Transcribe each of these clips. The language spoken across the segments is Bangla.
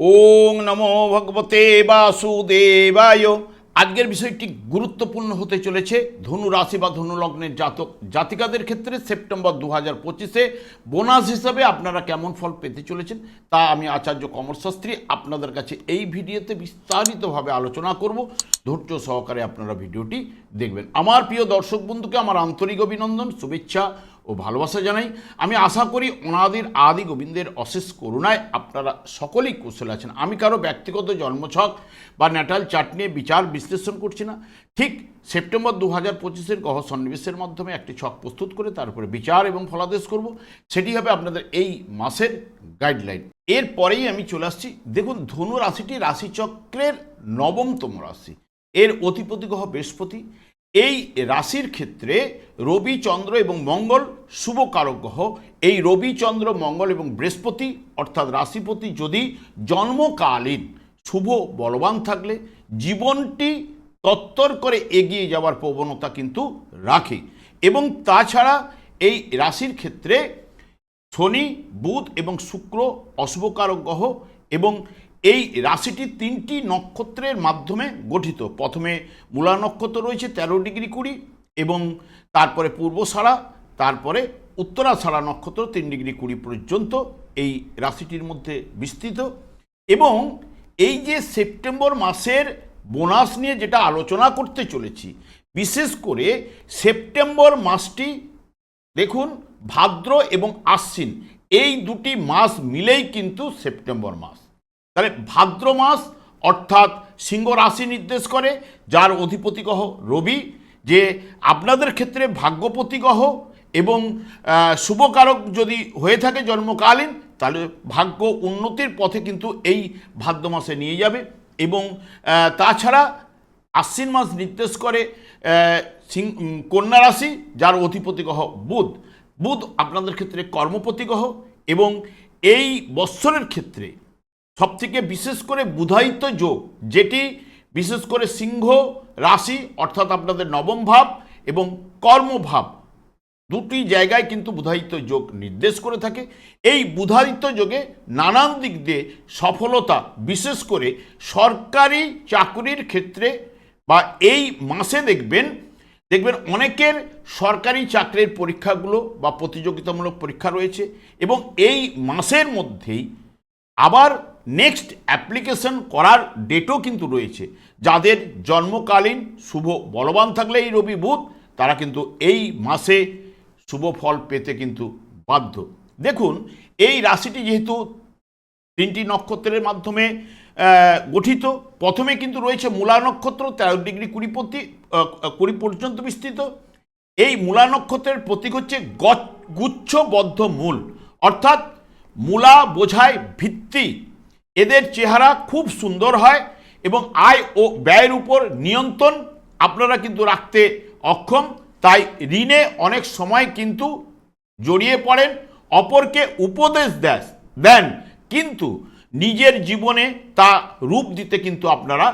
ওং নমো ভগবতে বাসুদেবায়। আজকের বিষয়টি গুরুত্বপূর্ণ হতে চলেছে। ধনু রাশি বা ধনু লগ্নের জাতক, জাতিকাদের ক্ষেত্রে সেপ্টেম্বর দু হাজার পঁচিশে বোনাস হিসাবে আপনারা কেমন ফল পেতে চলেছেন তা আমি আচার্য কমর শাস্ত্রী আপনাদের কাছে এই ভিডিওতে বিস্তারিতভাবে আলোচনা করব। ধৈর্য সহকারে আপনারা ভিডিওটি দেখবেন। আমার প্রিয় দর্শক বন্ধুকে আমার আন্তরিক অভিনন্দন, শুভেচ্ছা ও ভালোবাসা জানাই। আমি আশা করি অনাদির আদি গোবিন্দের অশেষ করুণায় আপনারা সকলেই কুশল আছেন। আমি কারও ব্যক্তিগত জন্মছক বা ন্যাটাল চার্ট নিয়ে বিচার বিশ্লেষণ করছি না। ঠিক সেপ্টেম্বর দু হাজার পঁচিশের গহ সন্নিবেশের মাধ্যমে একটি ছক প্রস্তুত করে তারপরে বিচার এবং ফলাদেশ করব। সেটি হবে আপনাদের এই মাসের গাইডলাইন। এরপরেই আমি চলে আসছি। দেখুন, ধনু রাশিটি রাশিচক্রের নবমতম রাশি। এর অধিপতি গ্রহ বৃহস্পতি। এই রাশির ক্ষেত্রে রবি চন্দ্র এবং মঙ্গল শুভ কারক গ্রহ। এই রবি চন্দ্র, মঙ্গল এবং বৃহস্পতি অর্থাৎ রাশিপতি যদি জন্মকালীন শুভ বলবান থাকলে, জীবনটি তত্তর করে এগিয়ে যাওয়ার প্রবণতা কিন্তু রাখে। এবং তাছাড়া এই রাশির ক্ষেত্রে শনি, বুধ এবং শুক্র অশুভকারক গ্রহ এবং এই রাশিটি তিনটি নক্ষত্রের মাধ্যমে গঠিত। প্রথমে মূলা নক্ষত্র রয়েছে, তেরো ডিগ্রি কুড়ি, এবং তারপরে পূর্বসারা তারপরে উত্তরাসারা নক্ষত্র তিন ডিগ্রি কুড়ি পর্যন্ত এই রাশিটির মধ্যে বিস্তৃত। এবং এই যে সেপ্টেম্বর মাসের বোনাস নিয়ে যেটা আলোচনা করতে চলেছি, বিশেষ করে সেপ্টেম্বর মাসটি দেখুন ভাদ্র এবং আশ্বিন, এই দুটি মাস মিলেই কিন্তু সেপ্টেম্বর মাস। তাহলে ভাদ্র মাস অর্থাৎ সিংহ রাশি নির্দেশ করে, যার অধিপতি গ্রহ রবি, যে আপনাদের ক্ষেত্রে ভাগ্যপতি গ্রহ এবং শুভকারক যদি হয়ে থাকে জন্মকালীন, তাহলে ভাগ্য উন্নতির পথে কিন্তু এই ভাদ্র মাসে নিয়ে যাবে এবং তাছাড়া আশ্বিন মাস নির্দেশ করে কন্যা রাশি, যার অধিপতি গ্রহ বুধ। বুধ আপনাদের ক্ষেত্রে কর্মপতি গ্রহ এবং এই বৎসরের ক্ষেত্রে সবথেকে বিশেষ করে বুধায়িত যোগ, যেটি বিশেষ করে সিংহ রাশি, অর্থাৎ আপনাদের নবম ভাব এবং কর্মভাব, দুটি জায়গায় কিন্তু বুধায়িত যোগ নির্দেশ করে থাকে। এই বুধায়িত যোগে নানান দিক দিয়ে সফলতা, বিশেষ করে সরকারি চাকরির ক্ষেত্রে বা এই মাসে দেখবেন দেখবেন অনেকের সরকারি চাকরির পরীক্ষাগুলো বা প্রতিযোগিতামূলক পরীক্ষা রয়েছে এবং এই মাসের মধ্যেই আবার নেক্সট অ্যাপ্লিকেশন করার ডেটও কিন্তু রয়েছে। যাদের জন্মকালীন শুভ বলবান থাকলে এই রবি বুধ, তারা কিন্তু এই মাসে শুভ ফল পেতে কিন্তু বাধ্য। দেখুন, এই রাশিটি যেহেতু তিনটি নক্ষত্রের মাধ্যমে গঠিত, প্রথমে কিন্তু রয়েছে মূলা নক্ষত্র, তেরো ডিগ্রি কুড়ি প্রতি কুড়ি পর্যন্ত বিস্তৃত। এই মূলা নক্ষত্রের প্রতীক হচ্ছে গচ্ছ- গুচ্ছবদ্ধ মূল। অর্থাৎ মূলা বোঝায় ভিত্তি। এদের চেহারা খুব সুন্দর হয় এবং আয় ও ব্যয়ের উপর নিয়ন্ত্রণ আপনারা কিন্তু রাখতে অক্ষম। তাই ঋণে অনেক সময় কিন্তু জড়িয়ে পড়েন, অপরকে উপদেশ দেয় দেন। কিন্তু নিজের জীবনে তা রূপ দিতে কিন্তু আপনারা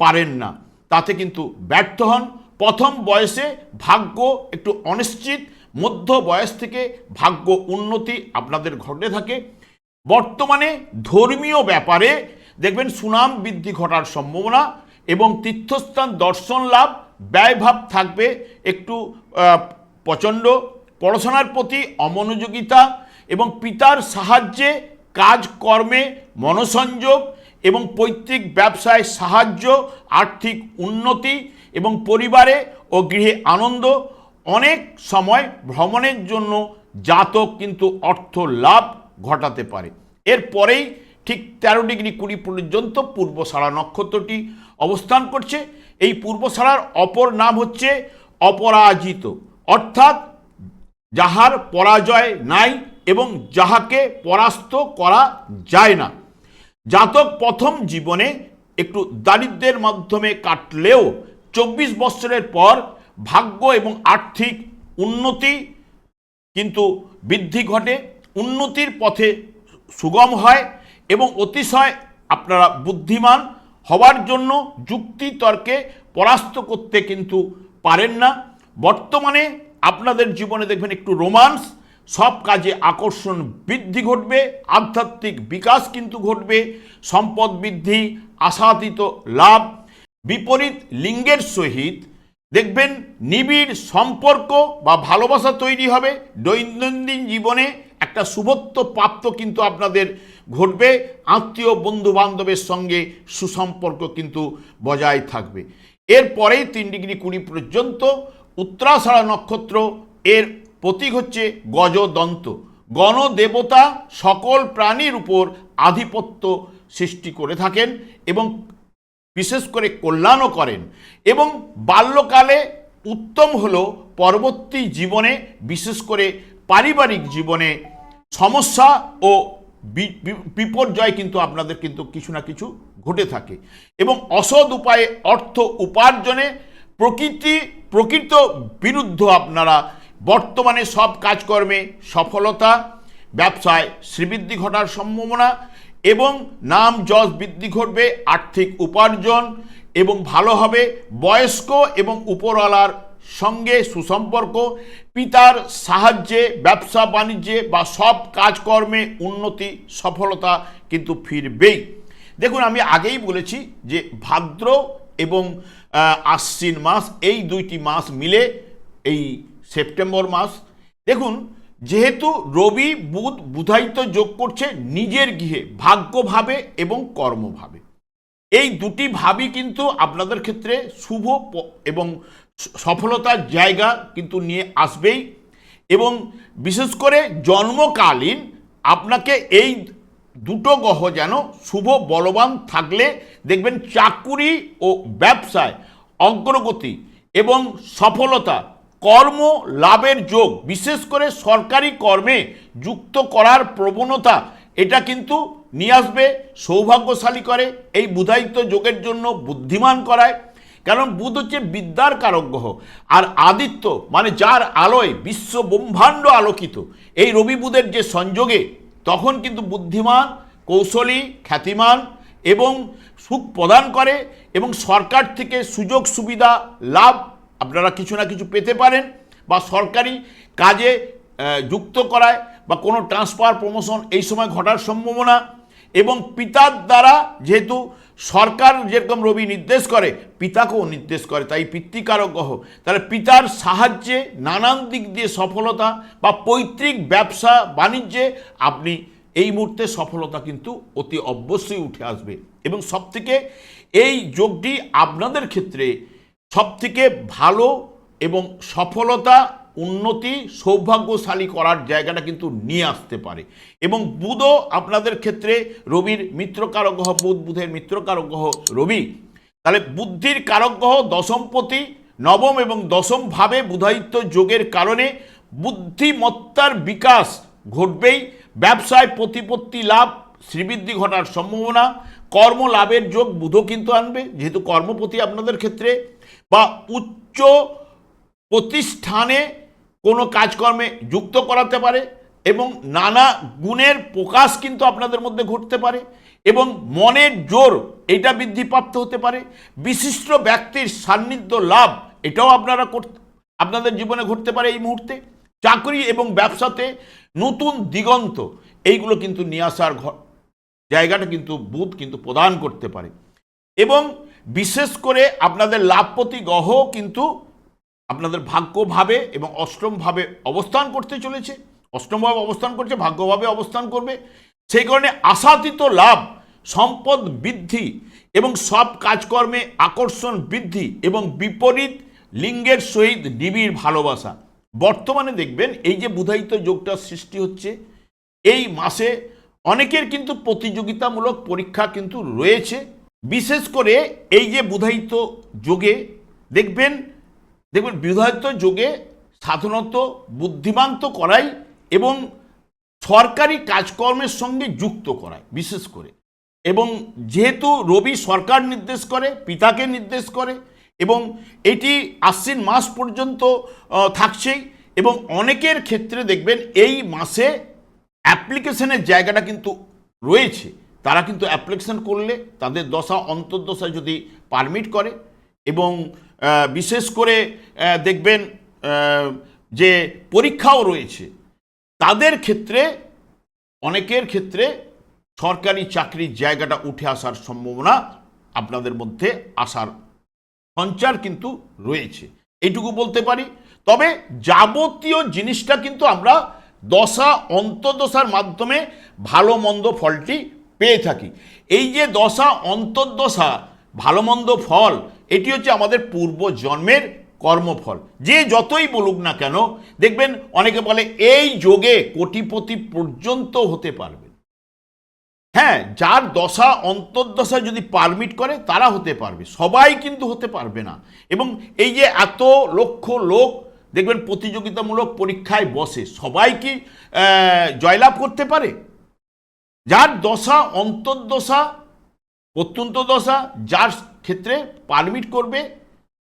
পারেন না। তাতে কিন্তু ব্যর্থ হন। প্রথম বয়সে ভাগ্য একটু অনিশ্চিত, মধ্য বয়স থেকে ভাগ্য উন্নতি আপনাদের ঘটে থাকে। বর্তমানে ধর্মীয় ব্যাপারে দেখবেন সুনাম বৃদ্ধি ঘটার সম্ভাবনা এবং তীর্থস্থান দর্শন লাভ, ব্যয়ভাব থাকবে একটু প্রচণ্ড। পড়াশোনার প্রতি অমনোযোগিতা এবং পিতার সাহায্যে কাজকর্মে মনসংযোগ এবং পৈতৃক ব্যবসায় সাহায্য, আর্থিক উন্নতি এবং পরিবারে ও গৃহে আনন্দ। অনেক সময় ভ্রমণের জন্য জাতক কিন্তু অর্থ লাভ ঘটাতে পারে। এরপরেই ঠিক তেরো ডিগ্রি কুড়ি পর্যন্ত পূর্বসারা নক্ষত্রটি অবস্থান করছে। এই পূর্বসারার অপর নাম হচ্ছে অপরাজিত, অর্থাৎ যাহার পরাজয় নাই এবং যাহাকে পরাস্ত করা যায় না। জাতক প্রথম জীবনে একটু দারিদ্র্যের মাধ্যমে কাটলেও চব্বিশ বছরের পর ভাগ্য এবং আর্থিক উন্নতি কিন্তু বৃদ্ধি ঘটে। উন্নতির পথে সুগম হয় এবং অতিশয় আপনারা বুদ্ধিমান হওয়ার জন্য যুক্তি তর্কে পরাস্ত করতে কিন্তু পারেন না। বর্তমানে আপনাদের জীবনে দেখবেন একটু রোমান্স, সব কাজে আকর্ষণ বৃদ্ধি ঘটবে, আধ্যাত্মিক বিকাশ কিন্তু ঘটবে, সম্পদ বৃদ্ধি, আশাতীত লাভ। বিপরীত লিঙ্গের সহিত দেখবেন নিবিড় সম্পর্ক বা ভালোবাসা তৈরি হবে। দৈনন্দিন জীবনে একটা শুভত্ব প্রাপ্ত কিন্তু আপনাদের ঘটবে, আত্মীয় বন্ধু বান্ধবের সঙ্গে সুসম্পর্ক কিন্তু বজায় থাকবে। এরপরেই তিন ডিগ্রি কুড়ি পর্যন্ত উত্তরাষাঢ়া নক্ষত্র, এর প্রতীক হচ্ছে গজদন্ত। গণদেবতা সকল প্রাণীর উপর আধিপত্য সৃষ্টি করে থাকেন এবং বিশেষ করে কল্যাণও করেন এবং বাল্যকালে উত্তম হলো পরবর্তী জীবনে বিশেষ করে পারিবারিক জীবনে সমস্যা ও বিপর্যয় কিন্তু আপনাদের কিন্তু কিছু না কিছু ঘটে থাকে। এবং অসৎ উপায়ে অর্থ উপার্জনে প্রকৃতি, প্রকৃত বিরুদ্ধ আপনারা বর্তমানে সব কাজকর্মে সফলতা, ব্যবসায় শ্রীবৃদ্ধি ঘটার সম্ভাবনা এবং নাম যশ বৃদ্ধি ঘটবে, আর্থিক উপার্জন এবং ভালো হবে, বয়স্ক এবং উপরওয়ালার সঙ্গে সুসম্পর্ক পিতার সাহায্যে, ব্যবসা বাণিজ্যে বা সব কাজকর্মে উন্নতি, সফলতা কিন্তু ফিরবেই। দেখুন, আমি আগেই বলেছি যে ভাদ্র এবং আশ্বিন মাস, এই দুইটি মাস মিলে এই সেপ্টেম্বর মাস। দেখুন, যেহেতু রবি, বুধ, বুধায়িত যোগ করছে নিজের গৃহে, ভাগ্যভাবে এবং কর্মভাবে। এই দুটি ভাবই কিন্তু আপনাদের ক্ষেত্রে শুভ এবং সফলতার জায়গা কিন্তু নিয়ে আসবেই। এবং বিশেষ করে জন্মকালীন আপনাকে এই দুটো গ্রহ যেন শুভ বলবান থাকলে দেখবেন চাকুরি ও ব্যবসায় অগ্রগতি এবং সফলতা, কর্ম লাভের যোগ, বিশেষ করে সরকারি কর্মে যুক্ত করার প্রবণতা, এটা কিন্তু নিয়ে আসবে, সৌভাগ্যশালী করে, এই বুধায়িত যোগের জন্য বুদ্ধিমান করায়। কারণ বুধ হচ্ছে বিদ্যার কারক গ্রহ। আর আদিত্য মানে যার আলোয় বিশ্ব ব্রহ্মাণ্ড আলোকিত, এই রবি বুধের যে সংযোগে তখন কিন্তু বুদ্ধিমান, কৌশলী, খ্যাতিমান এবং সুখ প্রদান করে এবং সরকার থেকে সুযোগ সুবিধা, লাভ আপনারা কিছু না কিছু পেতে পারেন বা সরকারি কাজে যুক্ত করায় বা কোনো ট্রান্সফার, প্রমোশন এই সময় ঘটার সম্ভাবনা। এবং পিতার দ্বারা যেহেতু সরকার যেরকম রবি নির্দেশ করে, পিতাকেও নির্দেশ করে, তাই পিতৃকারক গ্রহ। তাহলে পিতার সাহায্যে নানান দিক দিয়ে সফলতা বা পৈতৃক ব্যবসা বাণিজ্যে আপনি এই মুহূর্তে সফলতা কিন্তু অতি অবশ্যই উঠে আসবে। এবং সবথেকে এই যোগটি আপনাদের ক্ষেত্রে সবথেকে ভালো এবং সফলতা উন্নতি সৌভাগ্যশালী করার জায়গাটা কিন্তু নিয়ে আসতে পারে। এবং বুধও আপনাদের ক্ষেত্রে রবির মিত্রকারক গ্রহ বুধ বুধের মিত্রকারক গ্রহ রবি, তাহলে বুদ্ধির কারক গ্রহ দশমপতি, নবম এবং দশম ভাবে বুধায়িত্ব যোগের কারণে বুদ্ধিমত্তার বিকাশ ঘটবেই। ব্যবসায় প্রতিপত্তি লাভ, শ্রীবৃদ্ধি ঘটার সম্ভাবনা, কর্ম লাভের যোগ বুধও কিন্তু আনবে, যেহেতু কর্মপতি আপনাদের ক্ষেত্রে, বা উচ্চ প্রতিষ্ঠানে কোনো কাজকর্মে যুক্ত করাতে পারে এবং নানা গুণের প্রকাশ কিন্তু আপনাদের মধ্যে ঘটতে পারে এবং মনের জোর এটা বৃদ্ধিপ্রাপ্ত হতে পারে। বিশিষ্ট ব্যক্তির সান্নিধ্য লাভ এটাও আপনারা করতে আপনাদের জীবনে ঘটতে পারে এই মুহূর্তে। চাকরি এবং ব্যবসাতে নতুন দিগন্ত, এইগুলো কিন্তু নিয়ে আসার জায়গাটা কিন্তু বুধ কিন্তু প্রদান করতে পারে। এবং বিশেষ করে আপনাদের লাভপতি গ্রহ কিন্তু আপনাদের ভাগ্যভাবে এবং অষ্টমভাবে অবস্থান করতে চলেছে। অষ্টমভাবে অবস্থান করছে, ভাগ্যভাবে অবস্থান করবে। সেই কারণে আশাতীত লাভ, সম্পদ বৃদ্ধি এবং সব কাজকর্মে আকর্ষণ বৃদ্ধি এবং বিপরীত লিঙ্গের সহিত নিবিড় ভালোবাসা। বর্তমানে দেখবেন এই যে বুধায়িত যোগটা সৃষ্টি হচ্ছে, এই মাসে অনেকের কিন্তু প্রতিযোগিতামূলক পরীক্ষা কিন্তু রয়েছে। বিশেষ করে এই যে বুধায়িত যোগে দেখবেন দেখবেন বিধায়িত যোগে সাধারণত বুদ্ধিমান তো করাই এবং সরকারি কাজকর্মের সঙ্গে যুক্ত করায় বিশেষ করে। এবং যেহেতু রবি সরকার নির্দেশ করে, পিতাকে নির্দেশ করে, এবং এটি আশ্বিন মাস পর্যন্ত থাকছেই, এবং অনেকের ক্ষেত্রে দেখবেন এই মাসে অ্যাপ্লিকেশনের জায়গাটা কিন্তু রয়েছে। তারা কিন্তু অ্যাপ্লিকেশন করলে তাদের দশা অন্তর্দশা যদি পারমিট করে, এবং বিশেষ করে দেখবেন যে পরীক্ষাও রয়েছে, তাদের ক্ষেত্রে, অনেকের ক্ষেত্রে সরকারি চাকরির জায়গাটা উঠে আসার সম্ভাবনা আপনাদের মধ্যে আসার সঞ্চার কিন্তু রয়েছে। এইটুকু বলতে পারি। তবে যাবতীয় জিনিসটা কিন্তু আমরা দশা অন্তর্দশার মাধ্যমে ভালো মন্দ ফলটি পেয়ে থাকি। এই যে দশা অন্তর্দশা, ভালো মন্দ ফল এটি হচ্ছে আমাদের পূর্ব জন্মের কর্মফল। যে যতই বলুক না কেন, দেখবেন অনেকে বলে, এই যোগে কোটিপতি পর্যন্ত হতে পারবে। হ্যাঁ যার দশা, অন্তর্দশা যদি পারমিট করে, তারা হতে পারবে। সবাই কিন্তু হতে পারবে না। এবং এই যে এত লক্ষ লোক, দেখবেন প্রতিযোগিতামূলক পরীক্ষায় বসে, সবাই কি জয়লাভ করতে পারে? যার দশা, অন্তর্দশা, প্রত্যন্ত দশা, যার ক্ষেত্রে পারমিট করবে,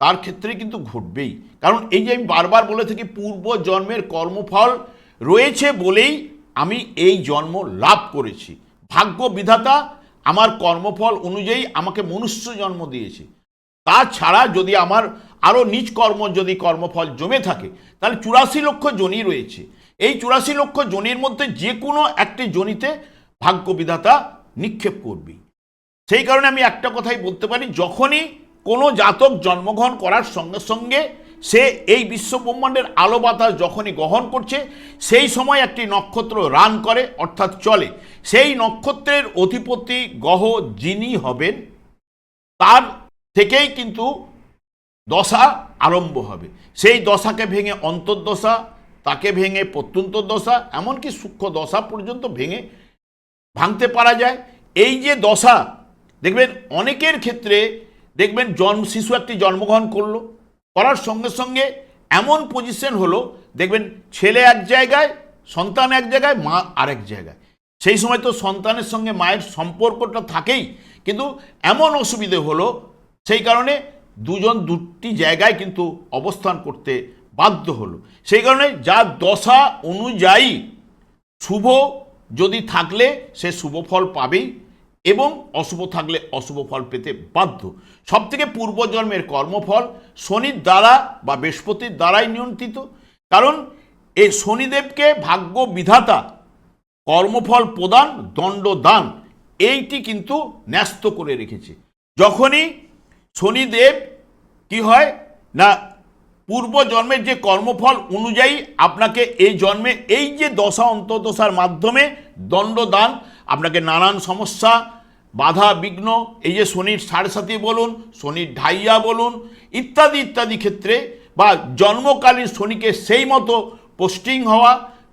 তার ক্ষেত্রে কিন্তু ঘটবেই। কারণ এই যে আমি বারবার বলে থাকি, পূর্ব জন্মের কর্মফল রয়েছে বলেই আমি এই জন্ম লাভ করেছি। ভাগ্য বিধাতা আমার কর্মফল অনুযায়ী আমাকে মনুষ্য জন্ম দিয়েছে। তাছাড়া যদি আমার আরও নিজ কর্ম যদি কর্মফল জমে থাকে, তাহলে চুরাশি লক্ষ জনি রয়েছে। এই চুরাশি লক্ষ জনির মধ্যে যে কোনো একটি জনিতে ভাগ্য বিধাতা নিক্ষেপ করবেই। সেই কারণে আমি একটা কথাই বলতে পারি, যখনই কোনো জাতক জন্মগ্রহণ করার সঙ্গে সঙ্গে সে এই বিশ্ব ব্রহ্মাণ্ডের আলো বাতাস যখনই গ্রহণ করছে, সেই সময় একটি নক্ষত্র রান করে, অর্থাৎ চলে। সেই নক্ষত্রের অধিপতি গ্রহ যিনি হবেন, তার থেকেই কিন্তু দশা আরম্ভ হবে। সেই দশাকে ভেঙে অন্তর্দশা, তাকে ভেঙে প্রত্যন্ত দশা এমনকি সূক্ষ্ম দশা পর্যন্ত ভেঙে ভাঙতে পারা যায়। এই যে দশা দেখবেন অনেকের ক্ষেত্রে দেখবেন জন্ম শিশু একটি জন্মগ্রহণ করল করার সঙ্গে সঙ্গে এমন পজিশন হলো, দেখবেন ছেলে এক জায়গায়, সন্তান এক জায়গায়, মা আরেক জায়গায়। সেই সময় তো সন্তানের সঙ্গে মায়ের সম্পর্কটা থাকেই, কিন্তু এমন অসুবিধে হলো, সেই কারণে দুজন দুটি জায়গায় কিন্তু অবস্থান করতে বাধ্য হলো। সেই কারণে যার দশা অনুযায়ী শুভ যদি থাকলে সে শুভ ফল পাবেই। এবং অশুভ থাকলে অশুভ ফল পেতে বাধ্য। সবথেকে পূর্বজন্মের কর্মফল শনির দ্বারা বা বৃহস্পতির দ্বারাই নিয়ন্ত্রিত। কারণ এই শনিদেবকে ভাগ্য বিধাতা কর্মফল প্রদান দণ্ড দান এইটি কিন্তু ন্যস্ত করে রেখেছে। যখনই শনিদেব কি হয় না পূর্ব জন্মের যে কর্মফল অনুযায়ী আপনাকে এই জন্মে এই যে দশা অন্তর্দশার মাধ্যমে দণ্ডদান আপনাকে নানান সমস্যা, বাধা, বিঘ্ন, এই যে শনির সাড়ে সাথী বলুন, শনির ঢাইয়া বলুন, ইত্যাদি ইত্যাদি ক্ষেত্রে বা জন্মকালীন শনিকে সেই মতো পোস্টিং হওয়া,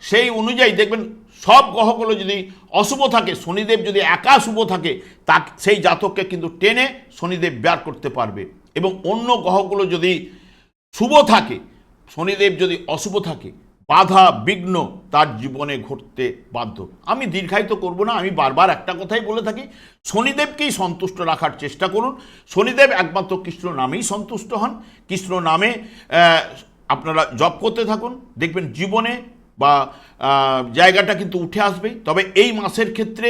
সেই অনুযায়ী দেখবেন সব গ্রহগুলো যদি অশুভ থাকে, শনিদেব যদি একা শুভ থাকে তা সেই জাতককে কিন্তু টেনে শনিদেব বের করতে পারবে। এবং অন্য গ্রহগুলো যদি শুভ থাকে, শনিদেব যদি অশুভ থাকে বাধা বিঘ্ন তার জীবনে ঘটতে বাধ্য। আমি দীর্ঘায়িত করব না, আমি বারবার একটা কথাই বলে থাকি, শনিদেবকেই সন্তুষ্ট রাখার চেষ্টা করুন। শনিদেব একমাত্র কৃষ্ণ নামেই সন্তুষ্ট হন। কৃষ্ণ নামে আপনারা জপ করতে থাকুন। দেখবেন জীবনে বা জায়গাটা কিন্তু উঠে আসবেই তবে এই মাসের ক্ষেত্রে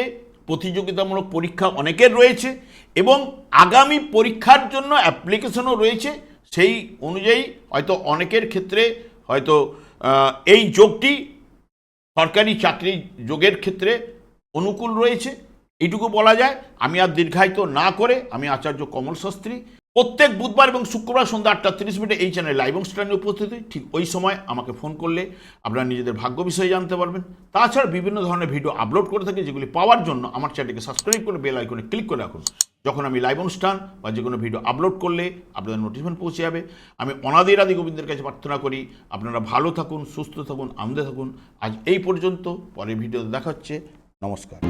প্রতিযোগিতামূলক পরীক্ষা অনেকের রয়েছে এবং আগামী পরীক্ষার জন্য অ্যাপ্লিকেশনও রয়েছে। সেই অনুযায়ী হয়তো অনেকের ক্ষেত্রে হয়তো এই যোগটি সরকারি চাকরি যোগের ক্ষেত্রে অনুকূল রয়েছে। এটুকু বলা যায়, আমি আর দীর্ঘায়িত না করে আমি আচার্য কমল শাস্ত্রী প্রত্যেক বুধবার এবং শুক্রবার সন্ধ্যা আটটা তিরিশ মিনিটে এই চ্যানেলে লাইভ অনুষ্ঠানে উপস্থিত। ঠিক ওই সময় আমাকে ফোন করলে আপনারা নিজেদের ভাগ্য বিষয়ে জানতে পারবেন। তাছাড়া বিভিন্ন ধরনের ভিডিও আপলোড করে থাকি, যেগুলি পাওয়ার জন্য আমার চ্যানেলকে সাবস্ক্রাইব করে বেল আইকনে ক্লিক করে রাখুন। যখন আমি লাইভ অনুষ্ঠান বা যে কোনো ভিডিও আপলোড করলে আপনাদের নোটিফিকেশন পৌঁছে যাবে। আমি অনাদির আদি গোবিন্দের কাছে প্রার্থনা করি, আপনারা ভালো থাকুন, সুস্থ থাকুন, আনন্দে থাকুন। আজ এই পর্যন্ত, পরের ভিডিওতে দেখা হচ্ছে। নমস্কার।